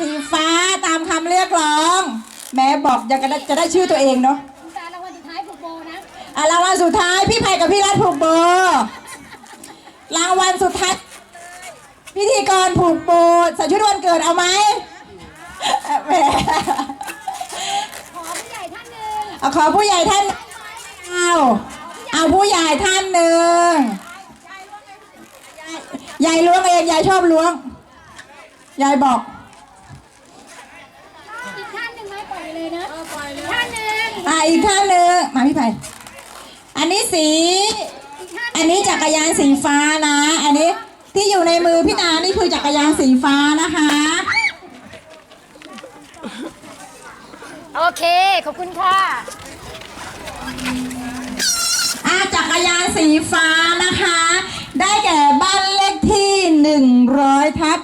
สีฟ้าตามคำเรียกร้อง แม่บอกอยากจะได้จะได้ชื่อตัวเองเนาะคุณตารางวัลสุดท้ายผูกโบนะ อะรางวัลสุดท้ายพี่ไผ่กับพี่รัฐผูกโบ รางวัลสุดท้ายพิธีกรผูกโบใส่ชุดวันเกิดเอาไหมแหมขอผู้ใหญ่ท่านหนึ่งเอาขอผู้ใหญ่ท่านเอาเอาผู้ใหญ่ท่านหนึ่งยายล้วงเองยายชอบล้วง ยายบอก อีกท่านหนึ่งไหมปล่อยเลยนะอีกท่านหนึ่ง อะอีกท่านหนึ่งมาพี่ไผ่อันนี้สีอีกท่านอันนี้จักรยานสีฟ้านะ อันนี้ที่อยู่ในมือพี่นานี่คือจักรยานสีฟ้านะคะ โอเค ขอบคุณค่ะอะจักรยานสีฟ้านะคะ ได้แก่บ้านเลขที่ 100ทับ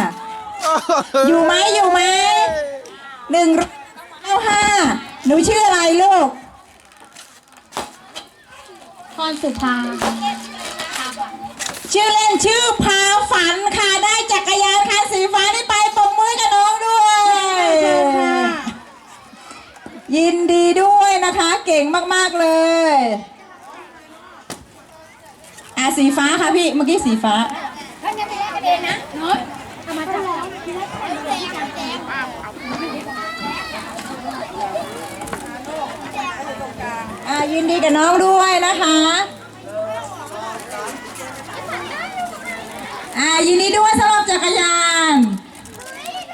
495 อยู่ไหมอยู่ไหมหนึ่ง เก้าห้าหนูชื่ออะไรลูก พรสุภาชื่อเล่นชื่อพาฝันค่ะ ได้จักรยานคันสีฟ้านี่ไปปรบมือกับน้องด้วยยินดีด้วยนะคะ เก่งมาก ๆ เลยอะสีฟ้าค่ะพี่ เมื่อกี้สีฟ้าท่านยังไม่ได้กระเด็นนะเนาะเอามาจับแจกแจก อะ ยินดีกับน้องด้วยนะคะอะยินดีด้วยสำหรับจักรยาน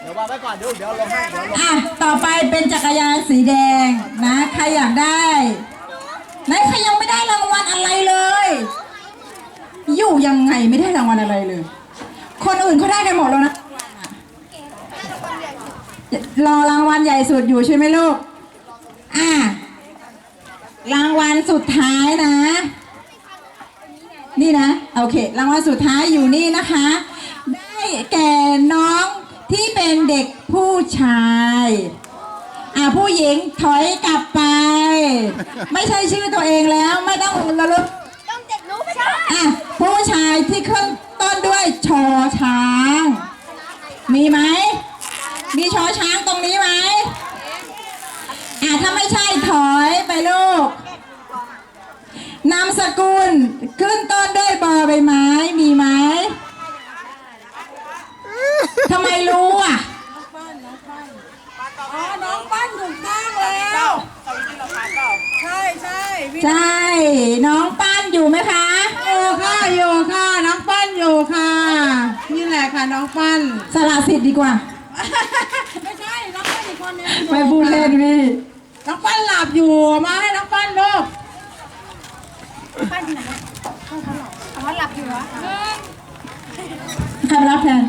เดี๋ยววางไว้ก่อนเดี๋ยวเดี๋ยวลงให้เดี๋ยวลงอะ ต่อไปเป็นจักรยานสีแดงนะใครอยากได้ไหนใครยังไม่ได้รางวัลอะไรเลย อยู่ยังไงไม่ได้รางวัลอะไรเลย คนอื่นเขาได้กันหมดแล้วนะรอรางวัลใหญ่สุดอยู่ใช่ไหมลูกอะ รางวัลสุดท้ายนะ นี่นะ โอเค รางวัลสุดท้ายอยู่นี่นะคะ ได้แก่น้องที่เป็นเด็กผู้ชายอะผู้หญิงถอยกลับไป ไม่ใช่ชื่อตัวเองแล้วไม่ต้องระลึกต้องเด็กรู้ไม่ใช่อะผู้ชายที่ขึ้นต้นด้วยชอช้าง มีไหม มีชอช้างตรงนี้ไหมอะถ้าไม่ใช่ถอยไป ลูก นามสกุลขึ้นต้นด้วยบอใบไม้ มีไหมทำไมรู้อะอ๋อ น้องปั้นถูกต้องแล้ว ใช่ใช่พี่ใช่ น้องป้านอยู่ไหมคะ อยู่ค่ะอยู่ค่ะ น้องปั้นอยู่ค่ะ นี่แหละค่ะน้องปั้น สละสิทธิ์ดีกว่า ไม่ใช่ น้องปั้นอีกคนนึงไม่พูดเล่นพี่ น้องปั้นหลับอยู่มาให้น้องปั้นลูกปั้นที่ไหนเขาเขาหลับอ๋อหลับอยู่เหรอใครมารับแทน